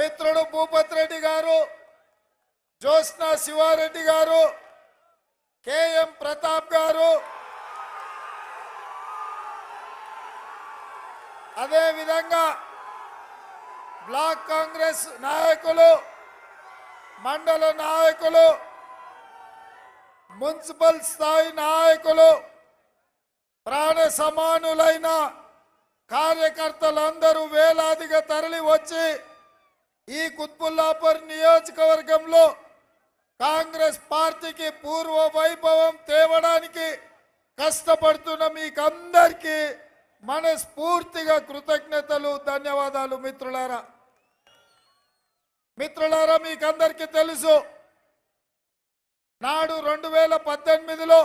మిత్రుడు భూపత్ రెడ్డి గారు జ్యోత్స్న శివారెడ్డి గారు కేఎం ప్రతాప్ గారు. అదేవిధంగా బ్లాక్ కాంగ్రెస్ నాయకులు మండల నాయకులు మున్సిపల్ స్థాయి నాయకులు ప్రాణ సమానులైన కార్యకర్తలందరూ వేలాదిగా తరలి వచ్చి ఈ కుత్బుల్లాపూర్ నియోజకవర్గంలో కాంగ్రెస్ పార్టీకి పూర్వ వైభవం తేవడానికి కష్టపడుతున్న మీకందరికీ మనస్ఫూర్తిగా కృతజ్ఞతలు ధన్యవాదాలు మిత్రులారా. మిత్రులారా మీకందరికీ తెలుసు నాడు రెండు వేల పద్దెనిమిదిలో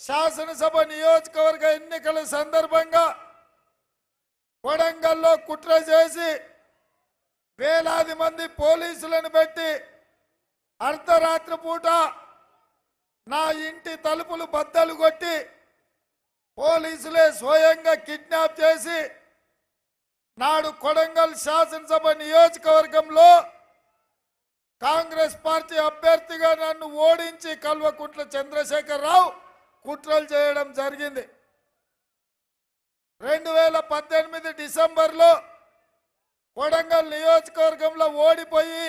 శాసనసభ నియోజకవర్గ ఎన్నికల సందర్భంగా కొడంగల్లో కుట్ర చేసి వేలాది మంది పోలీసులను పెట్టి అర్ధరాత్రి పూట నా ఇంటి తలుపులు బద్దలు కొట్టి పోలీసులే స్వయంగా కిడ్నాప్ చేసి నాడు కొడంగల్ శాసనసభ నియోజకవర్గంలో కాంగ్రెస్ పార్టీ అభ్యర్థిగా నన్ను ఓడించి కల్వకుంట్ల చంద్రశేఖరరావు కుట్రలు చేయడం జరిగింది. రెండు వేల పద్దెనిమిది డిసెంబర్లో కొడంగల్ నియోజకవర్గంలో ఓడిపోయి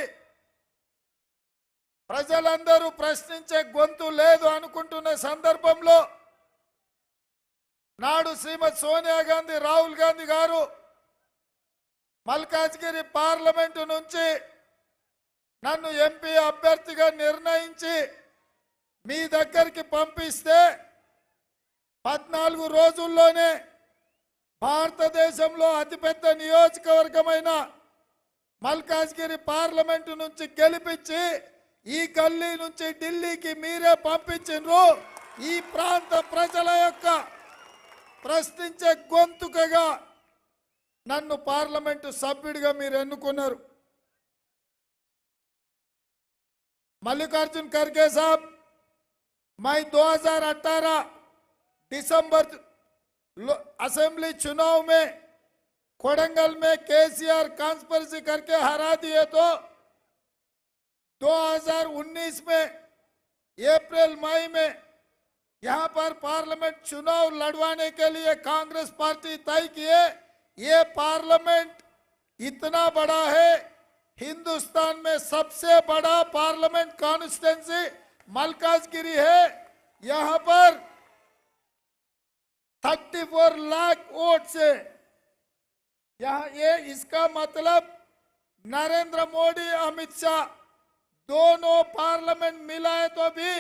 ప్రజలందరూ ప్రశ్నించే గొంతు లేదు అనుకుంటున్న సందర్భంలో నాడు శ్రీమతి సోనియా గాంధీ రాహుల్ గాంధీ గారు మల్కాజ్గిరి పార్లమెంటు నుంచి నన్ను ఎంపీ అభ్యర్థిగా నిర్ణయించి మీ దగ్గరికి పంపిస్తే పద్నాలుగు రోజుల్లోనే భారతదేశంలో అతిపెద్ద నియోజకవర్గమైన మల్కాజ్గిరి పార్లమెంటు నుంచి గెలిపించి ఈ గల్లీ నుంచి ఢిల్లీకి మీరే పంపించు ఈ ప్రాంత ప్రజల యొక్క ప్రశ్నించే గొంతుకగా నన్ను పార్లమెంటు సభ్యుడిగా మీరు ఎన్నుకున్నారు. మల్లికార్జున్ ఖర్గే సాబ్ మై దో డిసెంబర్ असेंबली चुनाव में कोडंगल में केसीआर कॉन्स्परसी करके हरा दिए तो 2019 में, अप्रैल, मई में यहाँ पर पार्लियामेंट चुनाव लड़वाने के लिए कांग्रेस पार्टी तय किए ये पार्लियामेंट इतना बड़ा है, हिंदुस्तान में सबसे बड़ा पार्लियामेंट कॉन्स्टिट्यूंसी मलकाजगिरी है। यहाँ पर 34 लाख वोट से। यहाँ ये इसका मतलब नरेंद्र मोदी, अमित शाह दोनों पार्लियामेंट मिलाए तो भी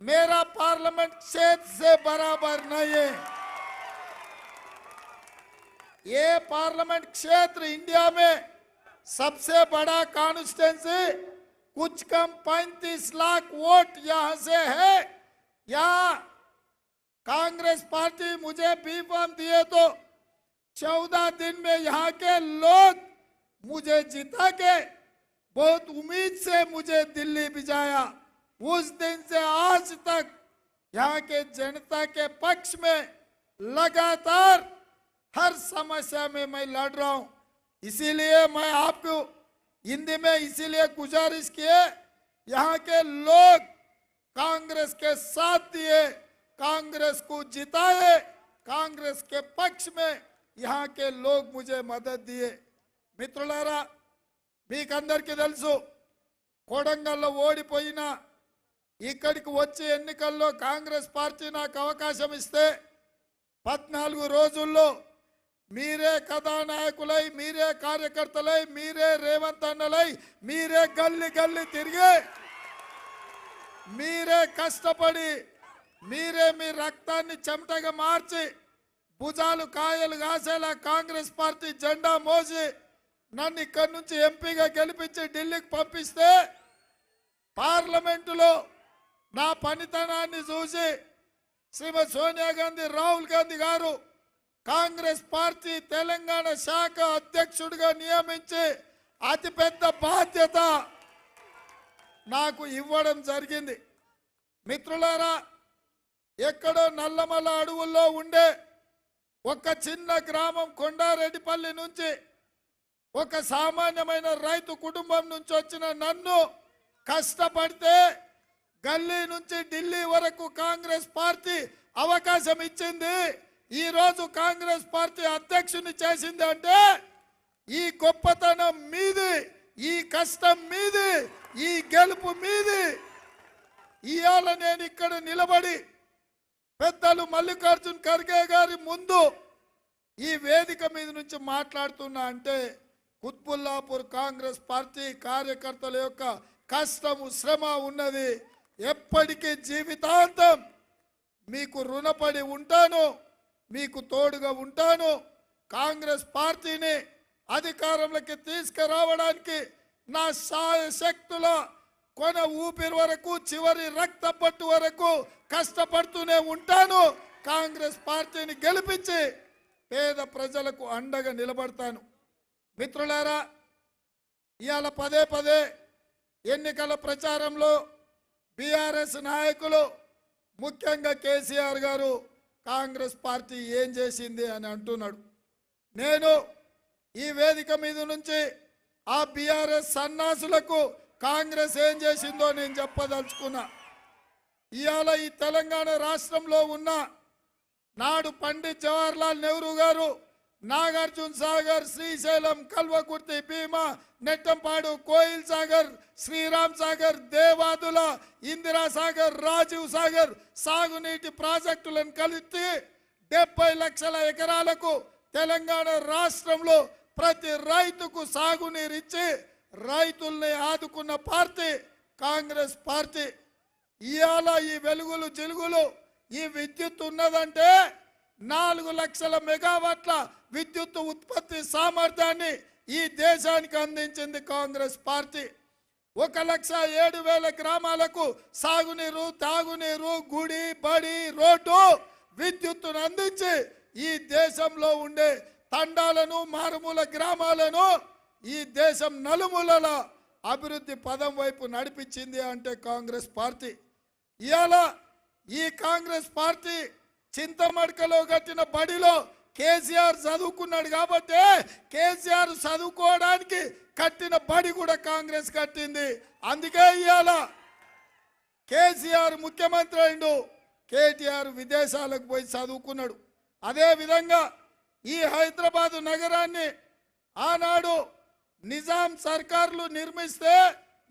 मेरा पार्लियामेंट क्षेत्र से बराबर नहीं है। ये पार्लियामेंट क्षेत्र इंडिया में सबसे बड़ा कॉन्स्टिट्यूंसी कुछ कम 35 लाख वोट यहाँ से है। यहाँ कांग्रेस पार्टी मुझे बी फॉर्म दिए तो चौदह दिन में यहाँ के लोग मुझे जिता के बहुत उम्मीद से मुझे दिल्ली भिजाया उस दिन से आज तक यहाँ के जनता के पक्ष में लगातार हर समस्या में मैं लड़ रहा हूँ। इसीलिए मैं आपको हिंदी में इसीलिए गुजारिश किए यहाँ के लोग कांग्रेस के साथ दिए। कांग्रेस को जिताए कांग्रेस के पक्ष में यहाँ के लोग मुझे मदद दिए మిత్రులారా మీకందరికీ తెలుసు కోడంగల్లో ఓడిపోయినా ఇక్కడికి వచ్చి ఎన్నికల్లో కాంగ్రెస్ పార్టీ నాకు అవకాశం ఇస్తే పద్నాలుగు రోజుల్లో మీరే కథానాయకులై మీరే కార్యకర్తలై మీరే రేవంత్ అన్నలై మీరే గల్లి గల్లి తిరిగి మీరే కష్టపడి మీరే మీ రక్తాన్ని చెమటగా మార్చి భుజాలు కాయలు కాసేలా కాంగ్రెస్ పార్టీ జెండా మోసి నన్ను ఇక్కడి నుంచి ఎంపీగా గెలిపించి ఢిల్లీకి పంపిస్తే పార్లమెంటులో నా పనితనాన్ని చూసి శ్రీమతి సోనియా గాంధీ రాహుల్ గాంధీ గారు కాంగ్రెస్ పార్టీ తెలంగాణ శాఖ అధ్యక్షుడిగా నియమించి అతిపెద్ద బాధ్యత నాకు ఇవ్వడం జరిగింది. మిత్రులారా ఎక్కడో నల్లమల అడవుల్లో ఉండే ఒక చిన్న గ్రామం కొండారెడ్డిపల్లి నుంచి ఒక సామాన్యమైన రైతు కుటుంబం నుంచి వచ్చిన నన్ను కష్టపడితే గల్లీ నుంచి ఢిల్లీ వరకు కాంగ్రెస్ పార్టీ అవకాశం ఇచ్చింది. ఈరోజు కాంగ్రెస్ పార్టీ అధ్యక్షుని చేసింది అంటే ఈ గొప్పతనం మీది ఈ కష్టం మీది ఈ గెలుపు మీది. ఇవాళ నేను ఇక్కడ నిలబడి మల్లికార్జున్ ఖర్గే గారి ముందు ఈ వేదిక మీద నుంచి మాట్లాడుతున్నా అంటే కుత్బుల్లాపూర్ కాంగ్రెస్ పార్టీ కార్యకర్తల యొక్క కష్టము శ్రమ ఉన్నది. ఎప్పటికీ జీవితాంతం మీకు రుణపడి ఉంటాను మీకు తోడుగా ఉంటాను. కాంగ్రెస్ పార్టీని అధికారంలోకి తీసుకురావడానికి నా సాయ శక్తుల కొన ఊపిరి వరకు చివరి రక్త పట్టు వరకు కష్టపడుతూనే ఉంటాను. కాంగ్రెస్ పార్టీని గెలిపించి పేద ప్రజలకు అండగా నిలబడతాను. మిత్రులారా ఇవాళ పదే పదే ఎన్నికల ప్రచారంలో బీఆర్ఎస్ నాయకులు ముఖ్యంగా కేసీఆర్ గారు కాంగ్రెస్ పార్టీ ఏం చేసింది అని అంటున్నాడు. నేను ఈ వేదిక మీద నుంచి ఆ బీఆర్ఎస్ సన్నాసులకు కాంగ్రెస్ ఏం చేసిందో నేను చెప్పదలుచుకున్నా. ఇవాళ ఈ తెలంగాణ రాష్ట్రంలో ఉన్న నాడు పండిత్ జవహర్లాల్ నెహ్రూ గారు నాగార్జున సాగర్ శ్రీశైలం కల్వకుర్తి భీమా నెట్టంపాడు కోయిల్ సాగర్ శ్రీరామ్ సాగర్ దేవాదుల ఇందిరా సాగర్ రాజీవ్ సాగర్ సాగునీటి ప్రాజెక్టులను కలిపి డెబ్బై లక్షల ఎకరాలకు తెలంగాణ రాష్ట్రంలో ప్రతి రైతుకు సాగునీరు ఇచ్చి రైతుల్ని ఆదుకున్న పార్టీ కాంగ్రెస్ పార్టీ ఇవాళ ఈ వెలుగులు జిలుగులు ఈ విద్యుత్ ఉన్నదంటే నాలుగు లక్షల మెగావాట్ల విద్యుత్ ఉత్పత్తి సామర్థ్యాన్ని ఈ దేశానికి అందించింది కాంగ్రెస్ పార్టీ. ఒక లక్ష ఏడు వేల గ్రామాలకు సాగునీరు తాగునీరు గుడి బడి రోడ్డు విద్యుత్తును అందించి ఈ దేశంలో ఉండే తండాలను మారుమూల గ్రామాలను ఈ దేశం నలుమూలల అభివృద్ధి పదం వైపు నడిపించింది అంటే కాంగ్రెస్ పార్టీ. ఇవాళ ఈ కాంగ్రెస్ పార్టీ చింతమడకలో కట్టిన బడిలో కేసీఆర్ చదువుకున్నాడు కాబట్టి కేసీఆర్ చదువుకోవడానికి కట్టిన బడి కూడా కాంగ్రెస్ కట్టింది. అందుకే ఇవాళ కేసీఆర్ ముఖ్యమంత్రి అయిండు. కేటీఆర్ విదేశాలకు పోయి చదువుకున్నాడు. అదేవిధంగా ఈ హైదరాబాదు నగరాన్ని ఆనాడు నిజాం సర్కార్లు నిర్మిస్తే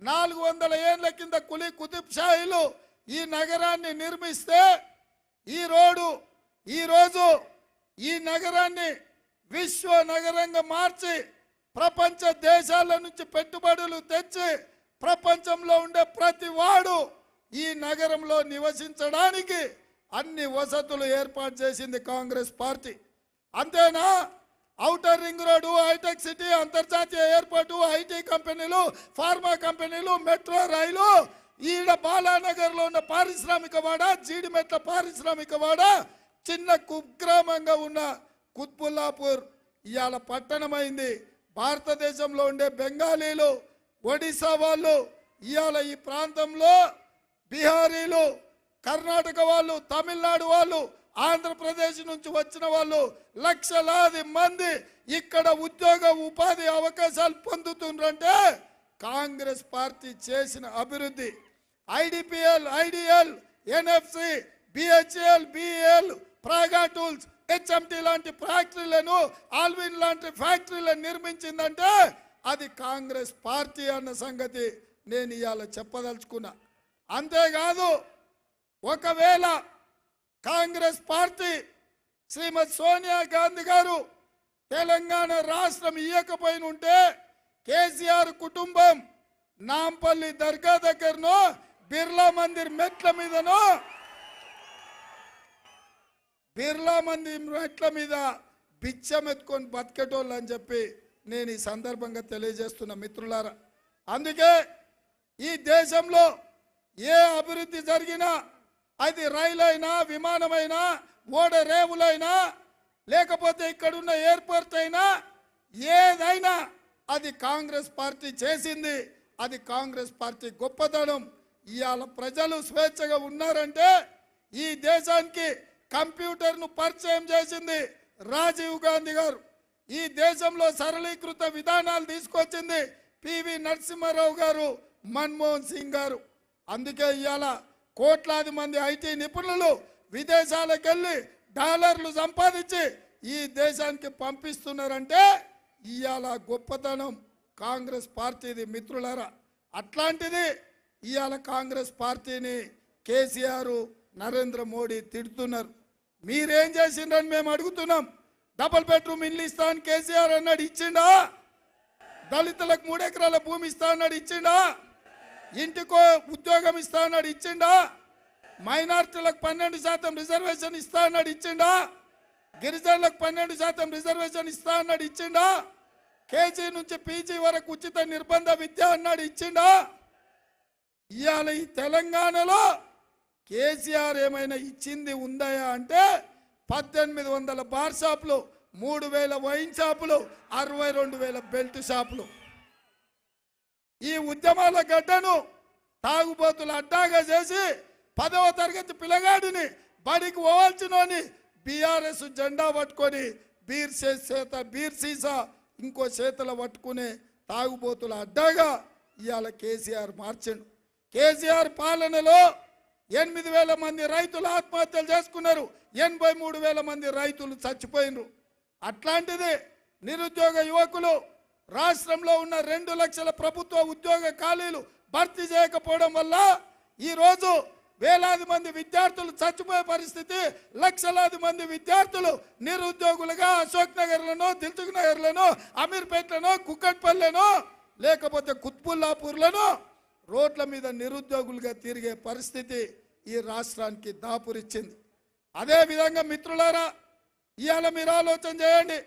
నాలుగు వందల ఏళ్ళ కింద కులి కుతుబ్షాహీలు ఈ నగరాన్ని నిర్మిస్తే ఈ రోడ్డు ఈరోజు ఈ నగరాన్ని విశ్వ నగరంగా మార్చి ప్రపంచ దేశాల నుంచి పెట్టుబడులు తెచ్చి ప్రపంచంలో ఉండే ప్రతి వాడు ఈ నగరంలో నివసించడానికి అన్ని వసతులు ఏర్పాటు చేసింది కాంగ్రెస్ పార్టీ. అంతేనా? Outer ring road hitech city అంతర్జాతీయ ఎయిర్పోర్టు ఐటీ కంపెనీలు ఫార్మా కంపెనీలు మెట్రో రైలు ఈడ బాలానగర్లో ఉన్న పారిశ్రామిక వాడ జీడిమెట్ల పారిశ్రామిక వాడ చిన్న కుగ్రామంగా ఉన్న కుత్బుల్లాపూర్. ఇవాళ పట్టణమైంది. భారతదేశంలో ఉండే బెంగాలీలు ఒడిశా వాళ్ళు ఇవాళ ఈ ప్రాంతంలో బీహారీలు కర్ణాటక వాళ్ళు తమిళనాడు వాళ్ళు ఆంధ్రప్రదేశ్ నుంచి వచ్చిన వాళ్ళు లక్షలాది మంది ఇక్కడ ఉద్యోగ ఉపాధి అవకాశాలు పొందుతుండ్రంటే కాంగ్రెస్ పార్టీ చేసిన అభివృద్ధి. IDPL IDL NFC BHEL BL Praga tools HMT లాంటి ఫ్యాక్టరీలను ఆల్విన్ లాంటి ఫ్యాక్టరీలను నిర్మించిందంటే అది కాంగ్రెస్ పార్టీ అన్న సంగతి నేను ఇవాళ చెప్పదలుచుకున్నా. అంతేకాదు ఒకవేళ కాంగ్రెస్ పార్టీ శ్రీమతి సోనియా గాంధీ గారు తెలంగాణ రాష్ట్రం ఇయ్యకపోయిన ఉంటే కేసీఆర్ కుటుంబం నాంపల్లి దర్గా దగ్గరనో బిర్లా మందిర్ మెట్ల మీదనో బిర్లా మందిర్ మెట్ల మీద బిచ్చం ఎత్తుకొని బతికేటోళ్ళు అని చెప్పి నేను ఈ సందర్భంగా తెలియజేస్తున్న మిత్రులారా. అందుకే ఈ దేశంలో ఏ అభివృద్ధి జరిగినా అది రైలు అయినా విమానమైనా ఓడ రేవులైనా లేకపోతే ఇక్కడున్న ఎయిర్పోర్ట్ అయినా ఏదైనా అది కాంగ్రెస్ పార్టీ చేసింది. అది కాంగ్రెస్ పార్టీ గొప్పతనం. ఇవాళ ప్రజలు స్వేచ్ఛగా ఉన్నారంటే ఈ దేశానికి కంప్యూటర్ను పరిచయం చేసింది రాజీవ్ గాంధీ గారు. ఈ దేశంలో సరళీకృత విధానాలు తీసుకొచ్చింది పివి నరసింహారావు గారు మన్మోహన్ సింగ్ గారు. అందుకే ఇవాళ కోట్లాది మంది ఐటీ నిపుణులు విదేశాలకు వెళ్ళి డాలర్లు సంపాదించి ఈ దేశానికి పంపిస్తున్నారంటే ఇవాళ గొప్పతనం కాంగ్రెస్ పార్టీది మిత్రులారా. అట్లాంటిది ఇవాళ కాంగ్రెస్ పార్టీని కేసీఆర్ నరేంద్ర మోడీ తిడుతున్నారు. మీరేం చేసిండ్రని మేము అడుగుతున్నాం. డబుల్ బెడ్రూమ్ ఇల్లు ఇస్తా అని కేసీఆర్ అన్నాడు ఇచ్చిండా? దళితులకు మూడెకరాల భూమి ఇస్తా అన్నాడు ఇచ్చిండా? ఇంటికో ఉద్యోగం ఇస్తా అన్నాడు ఇచ్చిండా? మైనార్టీలకు పన్నెండు శాతం రిజర్వేషన్ ఇస్తా అన్నాడు ఇచ్చిండా? గిరిజనులకు పన్నెండు శాతం రిజర్వేషన్ ఇస్తా అన్నాడు ఇచ్చిండా? కేజీ నుంచి పీజీ వరకు ఉచిత నిర్బంధ విద్య అన్నాడు ఇచ్చిండా? ఇవాళ ఈ తెలంగాణలో కేసీఆర్ ఏమైనా ఇచ్చింది ఉందయా అంటే పద్దెనిమిది వందల బార్ షాపులు మూడు వేల వైన్ షాపులు అరవై రెండు వేల బెల్ట్ షాపులు. ఈ ఉద్యమాల గడ్డను తాగుబోతులు అడ్డాగా చేసి పదవ తరగతి పిల్లగాడిని బడికి పోవాల్సినోని బీఆర్ఎస్ జెండా పట్టుకొని బీర్ చేత బీర్ సీసా ఇంకో చేతుల పట్టుకునే తాగుబోతుల అడ్డాగా ఇవాళ కేసీఆర్ మార్చండు. కేసీఆర్ పాలనలో ఎనిమిది వేల మంది రైతులు ఆత్మహత్యలు చేసుకున్నారు. ఎనభై మూడు వేల మంది రైతులు చచ్చిపోయినరు అట్లాంటిది నిరుద్యోగ యువకులు రాష్ట్రంలో ఉన్న రెండు లక్షల ప్రభుత్వ ఉద్యోగ ఖాళీలు భర్తీ చేయకపోవడం వల్ల ఈరోజు వేలాది మంది విద్యార్థులు చచ్చిపోయే పరిస్థితి లక్షలాది మంది విద్యార్థులు నిరుద్యోగులుగా అశోక్ నగర్లను దిల్సుఖ్ నగర్లను అమీర్పేట్లను కుక్కట్పల్లెను లేకపోతే కుత్బుల్లాపూర్లను రోడ్ల మీద నిరుద్యోగులుగా తిరిగే పరిస్థితి ఈ రాష్ట్రానికి దాపురిచ్చింది. అదే విధంగా మిత్రులారా ఇవాళ మీరు ఆలోచన చేయండి.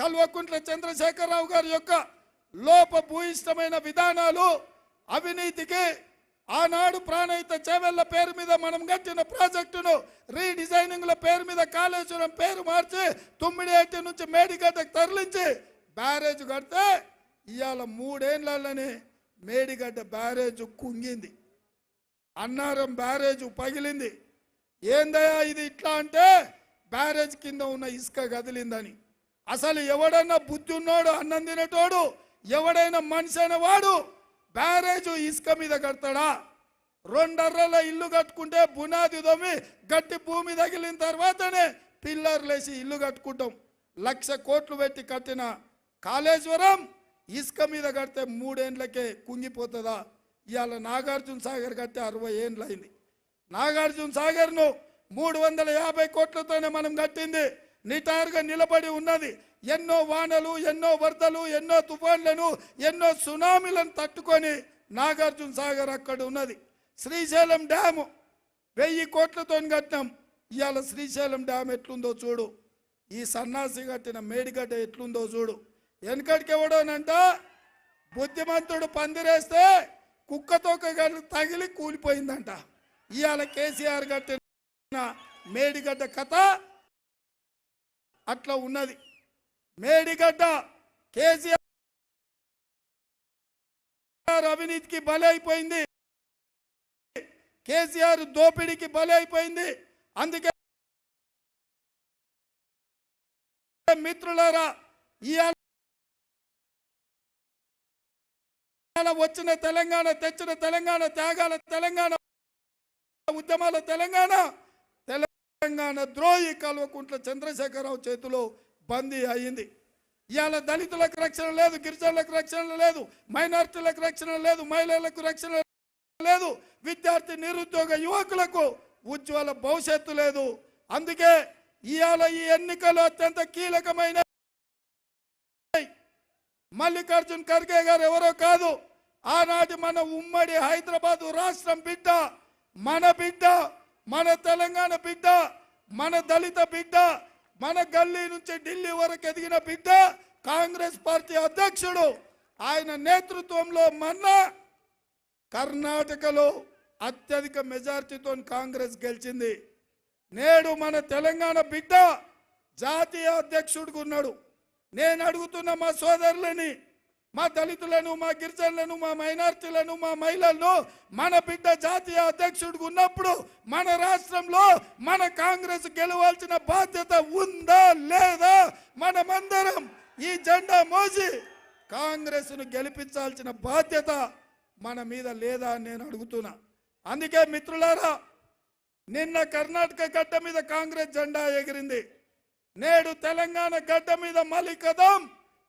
కల్వకుంట్ల చంద్రశేఖరరావు గారి యొక్క లోపభూయిష్టమైన విధానాలు అవినీతికి ఆనాడు ప్రాణహిత చేవెళ్ళ పేరు మీద మనం కట్టిన ప్రాజెక్టును రీడిజైనింగ్ల పేరు మీద కాళేశ్వరం పేరు మార్చి తుమ్మిడిహట్టి నుంచి మేడిగడ్డకు తరలించి బ్యారేజ్ కడితే ఇవాళ మూడేళ్ళని మేడిగడ్డ బ్యారేజ్ కుంగింది. అన్నారం బ్యారేజ్ పగిలింది. ఏందయ్యా ఇది ఇట్లా అంటే బ్యారేజ్ కింద ఉన్న ఇసుక కదిలిందని. అసలు ఎవడన్నా బుద్ధి ఉన్నాడు అన్నం తినేటోడు ఎవడైనా మనిషి అయిన వాడు బ్యారేజ్ ఇసుక మీద కడతాడా? రెండర్రల ఇల్లు కట్టుకుంటే బునాది దొమ్మి గట్టి భూమి తగిలిన తర్వాతనే పిల్లర్లేసి ఇల్లు కట్టుకుంటాం. లక్ష కోట్లు పెట్టి కట్టిన కాళేశ్వరం ఇసుక మీద కడితే మూడేండ్లకే కుంగిపోతుందా? ఇవాళ నాగార్జున సాగర్ కట్టే అరవై ఏండ్లు అయింది నాగార్జున సాగర్ను మూడు వందల యాభై కోట్లతోనే మనం కట్టింది. నిటారుగా నిలబడి ఉన్నది. ఎన్నో వానలు ఎన్నో వరదలు ఎన్నో తుఫాన్లను ఎన్నో సునామీలను తట్టుకొని నాగార్జున సాగర్ అక్కడ ఉన్నది. శ్రీశైలం డ్యాము. వెయ్యి కోట్లతో కట్టినాం. ఇవాళ శ్రీశైలం డ్యామ్ ఎట్లుందో చూడు. ఈ సన్నాసి కట్టిన మేడిగడ్డ ఎట్లుందో చూడు. వెనకడికి ఎవడోనంట? బుద్ధిమంతుడు పందిరేస్తే కుక్కతోక తగిలి కూలిపోయిందంట. ఇవాళ కేసీఆర్ కట్టిన మేడిగడ్డ కథ అట్లా ఉన్నది. మేడిగడ్డ కేసీఆర్ అవినీతికి బలైపోయింది. కేసీఆర్ దోపిడీకి బలైపోయింది. అందుకే మిత్రులారా ఇవాళ వచ్చిన తెలంగాణ తెచ్చిన తెలంగాణ త్యాగాల తెలంగాణ ఉద్యమాల తెలంగాణ తెలంగాణ ద్రోహి కల్వకుంట్ల చంద్రశేఖరరావు చేతిలో బందీ అయింది ఇవాళ దళితులకు రక్షణ లేదు గిరిజనులకు రక్షణ లేదు మైనార్టీలకు రక్షణ లేదు మహిళలకు రక్షణ లేదు విద్యార్థి నిరుద్యోగ యువకులకు ఉజ్వల భవిష్యత్తు లేదు. అందుకే ఇవాళ ఈ ఎన్నికలు అత్యంత కీలకమైన మల్లికార్జున్ ఖర్గే గారు ఎవరో కాదు ఆనాటి మన ఉమ్మడి హైదరాబాదు రాష్ట్రం బిడ్డ మన బిడ్డ. మన తెలంగాణ బిడ్డ మన దళిత బిడ్డ మన గల్లీ నుంచి ఢిల్లీ వరకు ఎదిగిన బిడ్డ కాంగ్రెస్ పార్టీ అధ్యక్షుడు ఆయన నేతృత్వంలో మొన్న కర్ణాటకలో అత్యధిక మెజార్టీతో కాంగ్రెస్ గెలిచింది. నేడు మన తెలంగాణ బిడ్డ జాతీయ అధ్యక్షుడిగా ఉన్నాడు. నేను అడుగుతున్న మా సోదరులని మా దళితులను మా గిరిజనులను మా మైనార్టీలను మా మహిళలను మన బిడ్డ జాతీయ అధ్యక్షుడికి ఉన్నప్పుడు మన రాష్ట్రంలో మన కాంగ్రెస్ గెలవాల్సిన బాధ్యత ఉందా లేదా మనమందరం ఈ జెండా మోసి కాంగ్రెస్ను గెలిపించాల్సిన బాధ్యత మన మీద లేదా అని నేను అడుగుతున్నా. అందుకే మిత్రులారా నిన్న కర్ణాటక గడ్డ మీద కాంగ్రెస్ జెండా ఎగిరింది. నేడు తెలంగాణ గడ్డ మీద మళ్ళీ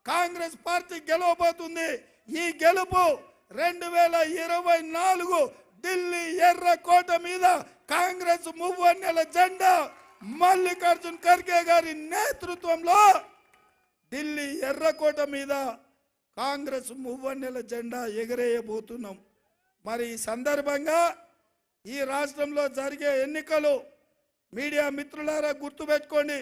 కాంగ్రెస్ పార్టీ గెలవబోతుంది. ఈ గెలుపు రెండు వేల ఇరవై నాలుగు ఢిల్లీ ఎర్రకోట మీద కాంగ్రెస్ మువ్వన్నెల జెండా మల్లికార్జున్ ఖర్గే గారి నేతృత్వంలో ఢిల్లీ ఎర్రకోట మీద కాంగ్రెస్ మువ్వన్నెల జెండా ఎగరేయబోతున్నాం. మరి ఈ సందర్భంగా ఈ రాష్ట్రంలో జరిగే ఎన్నికలు మీడియా మిత్రులారా గుర్తుపెట్టుకోండి.